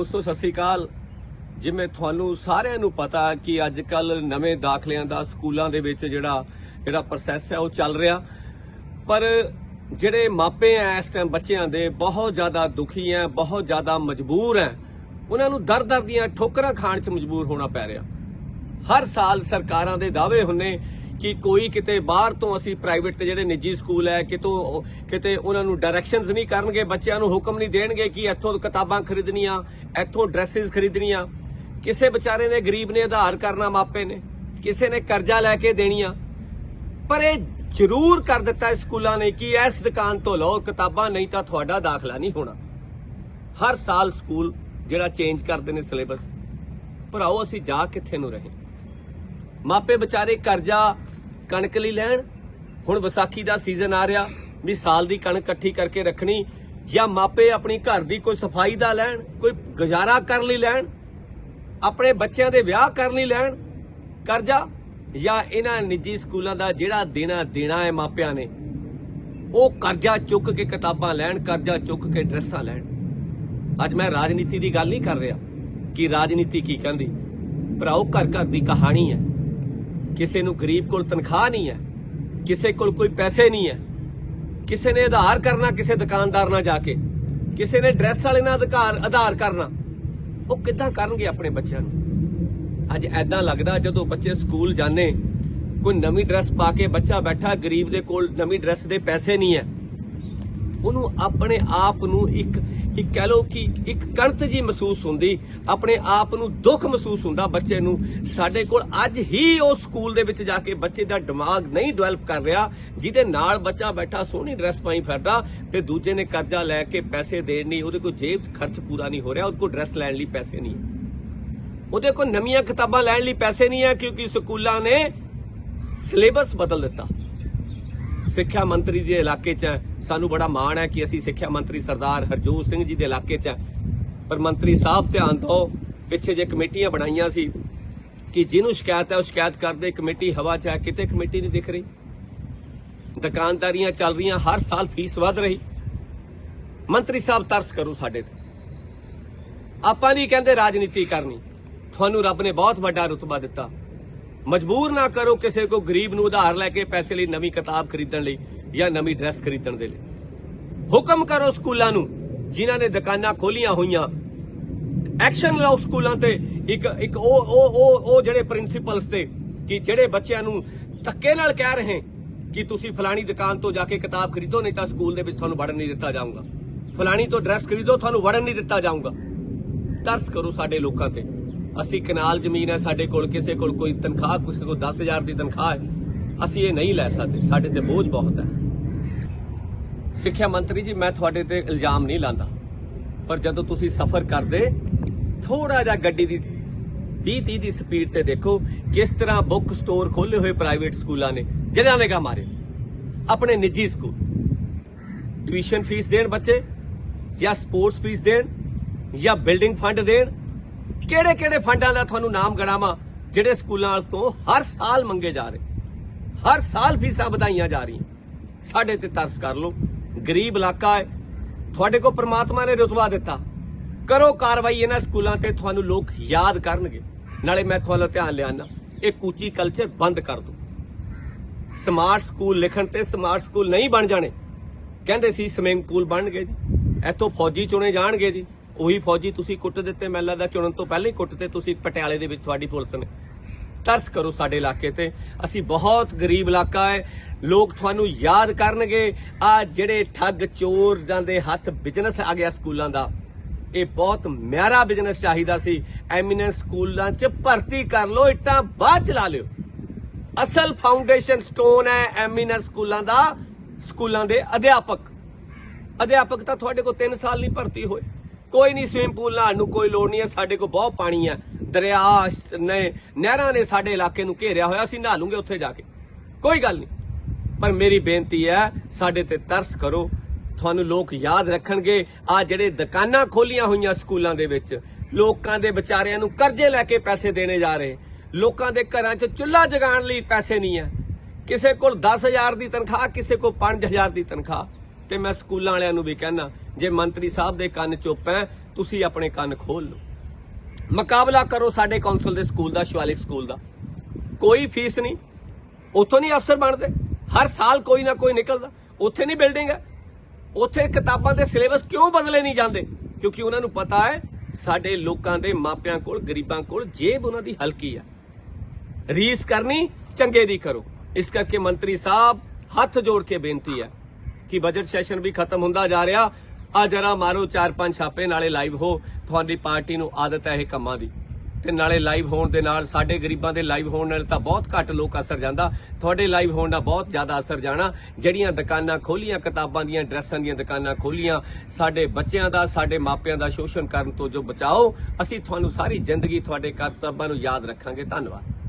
ਦੋਸਤੋ, ਸਤਿ ਸ੍ਰੀ ਅਕਾਲ। ਜਿਵੇਂ ਤੁਹਾਨੂੰ ਸਾਰਿਆਂ ਨੂੰ ਪਤਾ ਕਿ ਅੱਜ ਕੱਲ ਨਵੇਂ ਦਾਖਲਿਆਂ ਦਾ ਸਕੂਲਾਂ ਦੇ ਵਿੱਚ ਜਿਹੜਾ ਜਿਹੜਾ ਪ੍ਰੋਸੈਸ ਹੈ, ਉਹ ਚੱਲ ਰਿਹਾ। ਪਰ ਜਿਹੜੇ ਮਾਪੇ ਆ ਇਸ ਟਾਈਮ ਬੱਚਿਆਂ ਦੇ ਬਹੁਤ ਜ਼ਿਆਦਾ ਦੁਖੀ ਆ ਬਹੁਤ ਜ਼ਿਆਦਾ ਮਜਬੂਰ ਆ ਉਹਨਾਂ ਨੂੰ ਦਰ ਦਰ ਦੀਆਂ ਠੋਕਰਾਂ ਖਾਣ 'ਚ ਮਜਬੂਰ ਹੋਣਾ ਪੈ ਰਿਹਾ। ਹਰ ਸਾਲ ਸਰਕਾਰਾਂ ਦੇ ਦਾਅਵੇ ਹੁੰਨੇ ਕਿ ਕੋਈ ਕਿਤੇ ਬਾਹਰ ਤੋਂ ਅਸੀਂ ਪ੍ਰਾਈਵੇਟ ਤੇ ਜਿਹੜੇ ਨਿੱਜੀ ਸਕੂਲ ਹੈ, ਕਿਤੋਂ ਕਿਤੇ ਉਹਨਾਂ ਨੂੰ ਡਾਇਰੈਕਸ਼ਨਸ ਨਹੀਂ ਕਰਨਗੇ, ਬੱਚਿਆਂ ਨੂੰ ਹੁਕਮ ਨਹੀਂ ਦੇਣਗੇ ਕਿ ਇੱਥੋਂ ਕਿਤਾਬਾਂ ਖਰੀਦਣੀਆਂ, ਇੱਥੋਂ ਡਰੈਸਸ ਖਰੀਦਣੀਆਂ। ਕਿਸੇ ਵਿਚਾਰੇ ਨੇ ਗਰੀਬ ਨੇ ਆਧਾਰ ਕਰਨਾ ਮਾਪੇ ਨੇ, ਕਿਸੇ ਨੇ ਕਰਜ਼ਾ ਲੈ ਕੇ ਦੇਣੀਆਂ। ਪਰ ਇਹ ਜ਼ਰੂਰ ਕਰ ਦਿੱਤਾ ਸਕੂਲਾਂ ਨੇ ਕਿ ਇਸ ਦੁਕਾਨ ਤੋਂ ਲਓ, ਕਿਤਾਬਾਂ ਨਹੀਂ ਤਾਂ ਤੁਹਾਡਾ ਦਾਖਲਾ ਨਹੀਂ ਹੋਣਾ। ਹਰ ਸਾਲ ਸਕੂਲ ਜਿਹੜਾ ਚੇਂਜ ਕਰਦੇ ਨੇ ਸਿਲੇਬਸ ਭਰਾਓ, ਅਸੀਂ ਜਾ ਕਿੱਥੇ ਨੂੰ ਰਹੇ? ਮਾਪੇ ਵਿਚਾਰੇ ਕਰਜ਼ਾ ਕਣਕ ਲਈ ਲੈਣ। ਹੁਣ ਵਿਸਾਖੀ ਦਾ ਸੀਜ਼ਨ ਆ ਰਿਹਾ, ਵੀ ਸਾਲ ਦੀ ਕਣਕ ਇਕੱਠੀ ਕਰਕੇ ਰੱਖਣੀ ਜਾਂ ਮਾਪੇ ਆਪਣੀ ਘਰ ਦੀ ਕੋਈ ਸਫ਼ਾਈ ਦਾ ਲੈਣ, ਕੋਈ ਗੁਜ਼ਾਰਾ ਕਰਨ ਲਈ ਲੈਣ, ਆਪਣੇ ਬੱਚਿਆਂ ਦੇ ਵਿਆਹ ਕਰਨ ਲਈ ਲੈਣ, ਕਰਜ਼ਾ ਜਾਂ ਇਹਨਾਂ ਨਿੱਜੀ ਸਕੂਲਾਂ ਦਾ ਜਿਹੜਾ ਦੇਣਾ ਦੇਣਾ ਹੈ ਮਾਪਿਆਂ ਨੇ, ਉਹ ਕਰਜ਼ਾ ਚੁੱਕ ਕੇ ਕਿਤਾਬਾਂ ਲੈਣ, ਕਰਜ਼ਾ ਚੁੱਕ ਕੇ ਡਰੈਸਾਂ ਲੈਣ। ਅੱਜ ਮੈਂ ਰਾਜਨੀਤੀ ਦੀ ਗੱਲ ਨਹੀਂ ਕਰ ਰਿਹਾ, ਕਿ ਰਾਜਨੀਤੀ ਕੀ ਕਹਿੰਦੀ? ਭਰਾਓ, ਘਰ ਘਰ ਦੀ ਕਹਾਣੀ ਹੈ। ਕਿਸੇ ਨੂੰ ਗਰੀਬ ਕੋਲ ਤਨਖਾਹ ਨਹੀਂ ਹੈ, ਕਿਸੇ ਕੋਲ ਕੋਈ ਪੈਸੇ ਨਹੀਂ ਹੈ, ਕਿਸੇ ਨੇ ਆਧਾਰ ਕਰਨਾ ਕਿਸੇ ਦੁਕਾਨਦਾਰ ਨਾਲ ਜਾ ਕੇ, ਕਿਸੇ ਨੇ ਡਰੈਸ ਵਾਲੇ ਨਾਲ ਅਧਿਕਾਰ, ਆਧਾਰ ਕਰਨਾ, ਉਹ ਕਿੱਦਾਂ ਕਰਨਗੇ ਆਪਣੇ ਬੱਚਿਆਂ ਨੂੰ? ਅੱਜ ਐਦਾਂ ਲੱਗਦਾ ਜਦੋਂ ਬੱਚੇ ਸਕੂਲ ਜਾਂਦੇ, ਕੋਈ ਨਵੀਂ ਡਰੈਸ ਪਾ ਕੇ ਬੱਚਾ ਬੈਠਾ ਗਰੀਬ ਦੇ ਕੋਲ ਨਵੀਂ ਡਰੈਸ ਦੇ ਪੈਸੇ ਨਹੀਂ ਹੈ, ਉਹਨੂੰ ਆਪਣੇ ਆਪ ਨੂੰ ਇੱਕ ਕਿ ਕਹਿ ਲਓ ਕਿ ਇੱਕ ਕਣਤ ਜੀ ਮਹਿਸੂਸ ਹੁੰਦੀ, ਆਪਣੇ ਆਪ ਨੂੰ ਦੁੱਖ ਮਹਿਸੂਸ ਹੁੰਦਾ ਬੱਚੇ ਨੂੰ। ਸਾਡੇ ਕੋਲ ਅੱਜ ਹੀ ਉਹ ਸਕੂਲ ਦੇ ਵਿੱਚ ਜਾ ਕੇ ਬੱਚੇ ਦਾ ਦਿਮਾਗ ਨਹੀਂ ਡਿਵੈਲਪ ਕਰ ਰਿਹਾ, ਜਿਹਦੇ ਨਾਲ ਬੱਚਾ ਬੈਠਾ, ਸੋਹਣੀ ਡਰੈਸ ਪਾਈ ਫਿਰਦਾ, ਤੇ ਦੂਜੇ ਨੇ ਕਰਜ਼ਾ ਲੈ ਕੇ ਪੈਸੇ ਦੇਣ ਨਹੀਂ, ਉਹਦੇ ਕੋਲ ਜੇਬ ਖਰਚ ਪੂਰਾ ਨਹੀਂ ਹੋ ਰਿਹਾ, ਉਹਦੇ ਕੋਲ ਡਰੈਸ ਲੈਣ ਲਈ ਪੈਸੇ ਨਹੀਂ ਉਹਦੇ ਕੋਲ ਨਵੀਆਂ ਕਿਤਾਬਾਂ ਲੈਣ ਲਈ ਪੈਸੇ ਨਹੀਂ ਹੈ, ਕਿਉਂਕਿ ਸਕੂਲਾਂ ਨੇ ਸਿਲੇਬਸ ਬਦਲ ਦਿੱਤਾ। ਸਿੱਖਿਆ ਮੰਤਰੀ ਦੇ ਇਲਾਕੇ 'ਚ ਸਾਨੂੰ ਬੜਾ ਮਾਣ ਹੈ ਕਿ ਅਸੀਂ ਸਿੱਖਿਆ ਮੰਤਰੀ ਸਰਦਾਰ ਹਰਜੋਤ ਸਿੰਘ ਜੀ ਦੇ ਇਲਾਕੇ 'ਚ ਹੈ। ਪਰ ਮੰਤਰੀ ਸਾਹਿਬ ਧਿਆਨ ਦਿਓ, ਪਿੱਛੇ ਜੇ ਕਮੇਟੀਆਂ ਬਣਾਈਆਂ ਸੀ ਕਿ ਜਿਹਨੂੰ ਸ਼ਿਕਾਇਤ ਹੈ ਉਹ ਸ਼ਿਕਾਇਤ ਕਰਦੇ, ਕਮੇਟੀ ਹਵਾ 'ਚ ਹੈ, ਕਿਤੇ ਕਮੇਟੀ ਨਹੀਂ ਦਿਖ ਰਹੀ। ਦੁਕਾਨਦਾਰੀਆਂ ਚੱਲ ਰਹੀਆਂ, ਹਰ ਸਾਲ ਫੀਸ ਵਧ ਰਹੀ। ਮੰਤਰੀ ਸਾਹਿਬ ਤਰਸ ਕਰੋ ਸਾਡੇ ਤੇ। ਆਪਾਂ ਨਹੀਂ ਕਹਿੰਦੇ ਰਾਜਨੀਤੀ ਕਰਨੀ। ਤੁਹਾਨੂੰ ਰੱਬ ਨੇ ਬਹੁਤ ਵੱਡਾ ਰੁਤਬਾ ਦਿੱਤਾ। ਮਜਬੂਰ ਨਾ ਕਰੋ ਕਿਸੇ ਕੋ ਗਰੀਬ ਨੂੰ ਉਧਾਰ ਲੈ ਕੇ ਪੈਸੇ ਲਈ ਨਵੀਂ ਕਿਤਾਬ ਖਰੀਦਣ ਲਈ ਜਾਂ ਨਵੀਂ ਡਰੈਸ ਖਰੀਦਣ ਦੇ ਲਈ। ਹੁਕਮ ਕਰੋ ਸਕੂਲਾਂ ਨੂੰ, ਜਿਨ੍ਹਾਂ ਨੇ ਦੁਕਾਨਾਂ ਖੋਲੀਆਂ ਹੋਈਆਂ। ਐਕਸ਼ਨ ਲਓ ਸਕੂਲਾਂ ਤੇ। ਇੱਕ ਇੱਕ ਉਹ ਉਹ ਉਹ ਉਹ ਜਿਹੜੇ ਪ੍ਰਿੰਸੀਪਲਸ ਤੇ ਕਿ ਜਿਹੜੇ ਬੱਚਿਆਂ ਨੂੰ ਧੱਕੇ ਨਾਲ ਕਹਿ ਰਹੇ ਕਿ ਤੁਸੀਂ ਫਲਾਣੀ ਦੁਕਾਨ ਤੋਂ ਜਾ ਕੇ ਕਿਤਾਬ ਖਰੀਦੋ, ਨਹੀਂ ਤਾਂ ਸਕੂਲ ਦੇ ਵਿੱਚ ਤੁਹਾਨੂੰ ਵੜਨ ਨਹੀਂ ਦਿੱਤਾ ਜਾਊਗਾ। ਫਲਾਣੀ ਤੋਂ ਡਰੈਸ ਖਰੀਦੋ, ਤੁਹਾਨੂੰ ਵੜਨ ਨਹੀਂ ਦਿੱਤਾ ਜਾਊਗਾ। ਤਰਸ ਕਰੋ ਸਾਡੇ ਲੋਕਾਂ ਤੇ। ਅਸੀਂ ਕਨਾਲ ਜ਼ਮੀਨ ਹੈ, ਸਾਡੇ ਕੋਲ ਕਿਸੇ ਕੋਲ ਕੋਈ ਤਨਖਾਹ, ਕਿਸੇ ਕੋਲ 10000 ਦੀ ਤਨਖਾਹ ਹੈ। ਅਸੀਂ ਇਹ ਨਹੀਂ ਲੈ ਸਕਦੇ, ਸਾਡੇ ਤੇ ਬੋਝ ਬਹੁਤ ਹੈ। ਸਿੱਖਿਆ ਮੰਤਰੀ ਜੀ, ਮੈਂ ਤੁਹਾਡੇ ਤੇ ਇਲਜ਼ਾਮ ਨਹੀਂ ਲਾਂਦਾ। ਪਰ ਜਦੋਂ ਤੁਸੀਂ ਸਫ਼ਰ ਕਰਦੇ ਥੋੜਾ ਜਿਹਾ ਗੱਡੀ ਦੀ 20 30 ਦੀ ਸਪੀਡ ਤੇ ਦੇਖੋ ਕਿਸ ਤਰ੍ਹਾਂ ਬੁੱਕ ਸਟੋਰ ਖੋਲੇ ਹੋਏ ਪ੍ਰਾਈਵੇਟ ਸਕੂਲਾਂ ਨੇ, ਜਿਹਨਾਂ ਨੇ ਕਾ ਮਾਰੇ। ਆਪਣੇ ਨਿੱਜੀ ਸਕੂਲ। ਟਿਊਸ਼ਨ ਫੀਸ ਦੇਣ ਬੱਚੇ ਜਾਂ ਸਪੋਰਟਸ ਫੀਸ ਦੇਣ ਜਾਂ ਬਿਲਡਿੰਗ ਫੰਡ ਦੇਣ ਕਿਹੜੇ ਕਿਹੜੇ ਫੰਡਾਂ ਦਾ ਤੁਹਾਨੂੰ ਨਾਮ ਗਣਾਵਾਂ, ਜਿਹੜੇ ਸਕੂਲਾਂ ਤੋਂ ਹਰ ਸਾਲ ਮੰਗੇ ਜਾ ਰਹੇ। ਹਰ ਸਾਲ ਫੀਸਾਂ ਵਧਾਈਆਂ ਜਾ ਰਹੀਆਂ। ਸਾਡੇ ਤੇ ਤਰਸ ਕਰ ਲਓ। ਗਰੀਬ ਇਲਾਕਾ ਹੈ। ਤੁਹਾਡੇ ਕੋ ਪ੍ਰਮਾਤਮਾ ਨੇ ਰੁਤਬਾ ਦਿੱਤਾ। ਕਰੋ ਕਾਰਵਾਈ ਇਹਨਾਂ ਸਕੂਲਾਂ ਤੇ, ਤੁਹਾਨੂੰ ਲੋਕ ਯਾਦ ਕਰਨਗੇ। ਨਾਲੇ ਮੈਂ ਤੁਹਾਨੂੰ ਧਿਆਨ ਲਿਆਣਾ ਇਹ ਕੂਚੀ ਕਲਚਰ ਬੰਦ ਕਰ ਦਿਓ। ਸਮਾਰਟ ਸਕੂਲ ਲਿਖਣ ਤੇ ਸਮਾਰਟ ਸਕੂਲ ਨਹੀਂ ਬਣ ਜਾਣੇ। ਕਹਿੰਦੇ ਸੀ, ਸਵਿਮਿੰਗ ਪੂਲ ਬਣਨਗੇ ਜੀ। ਇੱਥੋਂ ਫੌਜੀ ਚੁਣੇ ਜਾਣਗੇ ਜੀ। ਉਹੀ ਫੌਜੀ ਤੁਸੀਂ ਕੁੱਟ ਦਿੱਤੇ ਮੈਲਾ ਦਾ ਚੁਣਨ ਤੋਂ ਪਹਿਲਾਂ ਹੀ ਕੁੱਟ ਤੇ ਤੁਸੀਂ ਪਟਿਆਲੇ ਦੇ ਵਿੱਚ ਤੁਹਾਡੀ ਪੁਲਿਸ ਨੇ। ਤਰਸ ਕਰੋ ਸਾਡੇ ਇਲਾਕੇ ਤੇ। ਅਸੀਂ ਬਹੁਤ ਗਰੀਬ ਇਲਾਕਾ ਹੈ। ਲੋਕ ਤੁਹਾਨੂੰ ਯਾਦ ਕਰਨਗੇ, ਆ ਜਿਹੜੇ ਠੱਗ ਚੋਰ ਜਾਂਦੇ ਹੱਥ ਬਿਜ਼ਨਸ ਆ ਗਿਆ ਸਕੂਲਾਂ ਦਾ। ਇਹ ਬਹੁਤ ਮਿਆਰਾ ਬਿਜ਼ਨਸ ਚਾਹੀਦਾ ਸੀ। ਐਮੀਨੈਂਸ ਸਕੂਲਾਂ 'ਚ ਭਰਤੀ ਕਰ ਲਓ, ਇੱਟਾਂ ਬਾਅਦ ਚਲਾ ਲਿਓ। ਅਸਲ ਫਾਊਂਡੇਸ਼ਨ ਸਟੋਨ ਹੈ ਐਮੀਨੈਂਸ ਸਕੂਲਾਂ ਦਾ, ਸਕੂਲਾਂ ਦੇ ਅਧਿਆਪਕ। ਅਧਿਆਪਕ ਤਾਂ ਤੁਹਾਡੇ ਕੋਲ 3 ਸਾਲ ਨਹੀਂ ਭਰਤੀ ਹੋਏ। ਕੋਈ ਨਹੀਂ ਸਵਿਮ ਪੂਲ ਨਹਾਉਣ ਨੂੰ ਕੋਈ ਲੋੜ ਨਹੀਂ ਹੈ, ਸਾਡੇ ਕੋਲ ਬਹੁਤ ਪਾਣੀ ਹੈ। ਦਰਿਆ, ਨੇ, ਨਹਿਰਾਂ ਨੇ ਸਾਡੇ ਇਲਾਕੇ ਨੂੰ ਘੇਰਿਆ ਹੋਇਆ, ਅਸੀਂ ਨਹਾ ਲੂਗੇ ਉੱਥੇ ਜਾ ਕੇ। ਕੋਈ ਗੱਲ ਨਹੀਂ। ਪਰ ਮੇਰੀ ਬੇਨਤੀ ਹੈ, ਸਾਡੇ ਤੇ ਤਰਸ ਕਰੋ। ਤੁਹਾਨੂੰ ਲੋਕ ਯਾਦ ਰੱਖਣਗੇ, ਆ ਜਿਹੜੇ ਦੁਕਾਨਾਂ ਖੋਲੀਆਂ ਹੋਈਆਂ ਸਕੂਲਾਂ ਦੇ ਵਿੱਚ, ਲੋਕਾਂ ਦੇ ਵਿਚਾਰਿਆਂ ਨੂੰ ਕਰਜ਼ੇ ਲੈ ਕੇ ਪੈਸੇ ਦੇਣੇ ਜਾ ਰਹੇ। ਲੋਕਾਂ ਦੇ ਘਰਾਂ 'ਚ ਚੁੱਲ੍ਹਾ ਜਗਾਉਣ ਲਈ ਪੈਸੇ ਨਹੀਂ ਹੈ। ਕਿਸੇ ਕੋਲ 10000 ਦੀ ਤਨਖਾਹ, ਕਿਸੇ ਕੋਲ 5000 ਦੀ ਤਨਖਾਹ। ਤੇ ਮੈਂ ਸਕੂਲਾਂ ਵਾਲਿਆਂ ਨੂੰ ਵੀ ਕਹਿਣਾ ਜੇ ਮੰਤਰੀ ਸਾਹਿਬ ਦੇ ਕੰਨ ਚੁੱਪ ਹੈ, ਤੁਸੀਂ ਆਪਣੇ ਕੰਨ ਖੋਲ ਲਓ। ਮੁਕਾਬਲਾ ਕਰੋ ਸਾਡੇ ਕੌਂਸਲ ਦੇ ਸਕੂਲ ਦਾ, ਸ਼ਿਵਾਲਿਕ ਸਕੂਲ ਦਾ। ਕੋਈ ਫੀਸ ਨਹੀਂ। ਉੱਥੋਂ ਨਹੀਂ ਅਫਸਰ ਬਣਦੇ। ਹਰ ਸਾਲ ਕੋਈ ਨਾ ਕੋਈ ਨਿਕਲਦਾ। ਉੱਥੇ ਨਹੀਂ ਬਿਲਡਿੰਗ ਹੈ। ਉੱਥੇ ਕਿਤਾਬਾਂ ਦੇ ਸਿਲੇਬਸ ਕਿਉਂ ਬਦਲੇ ਨਹੀਂ ਜਾਂਦੇ? ਕਿਉਂਕਿ ਉਹਨਾਂ ਨੂੰ ਪਤਾ ਹੈ, ਸਾਡੇ ਲੋਕਾਂ ਦੇ ਮਾਪਿਆਂ ਕੋਲ, ਗਰੀਬਾਂ ਕੋਲ ਜੇਬ ਉਹਨਾਂ ਦੀ ਹਲਕੀ ਆ ਰੀਸ ਕਰਨੀ, ਚੰਗੇ ਦੀ ਕਰੋ। ਇਸ ਕਰਕੇ ਮੰਤਰੀ ਸਾਹਿਬ ਹੱਥ ਜੋੜ ਕੇ ਬੇਨਤੀ ਹੈ। ਕਿ ਬਜਟ ਸੈਸ਼ਨ ਵੀ ਖਤਮ ਹੁੰਦਾ ਜਾ ਰਿਹਾ। ਆ ਜਰਾ ਮਾਰੋ ਚਾਰ ਪੰਜ ਛਾਪੇ, ਨਾਲੇ ਲਾਈਵ ਹੋ। ਤੁਹਾਡੀ ਪਾਰਟੀ ਨੂੰ ਆਦਤ ਹੈ ਇਹ ਕੰਮਾਂ ਦੀ। ਤੇ ਨਾਲੇ ਲਾਈਵ ਹੋਣ ਦੇ ਨਾਲ ਸਾਡੇ ਗਰੀਬਾਂ ਦੇ ਲਾਈਵ ਹੋਣ ਨਾਲ ਤਾਂ ਬਹੁਤ ਘੱਟ ਲੋਕ ਅਸਰ ਜਾਂਦਾ। ਤੁਹਾਡੇ ਲਾਈਵ ਹੋਣ ਦਾ ਬਹੁਤ ਜ਼ਿਆਦਾ ਅਸਰ ਜਾਣਾ। ਜਿਹੜੀਆਂ ਦੁਕਾਨਾਂ ਖੋਲੀਆਂ, ਕਿਤਾਬਾਂ ਦੀਆਂ, ਡਰੈਸਾਂ ਦੀਆਂ ਦੁਕਾਨਾਂ ਖੋਲੀਆਂ, ਸਾਡੇ ਬੱਚਿਆਂ ਦਾ, ਸਾਡੇ ਮਾਪਿਆਂ ਦਾ ਸ਼ੋਸ਼ਣ ਕਰਨ ਤੋਂ ਜੋ ਬਚਾਓ, ਅਸੀਂ ਤੁਹਾਨੂੰ ਸਾਰੀ ਜ਼ਿੰਦਗੀ ਤੁਹਾਡੇ ਕਰਤੱਵਾਂ ਨੂੰ ਯਾਦ ਰੱਖਾਂਗੇ। ਧੰਨਵਾਦ।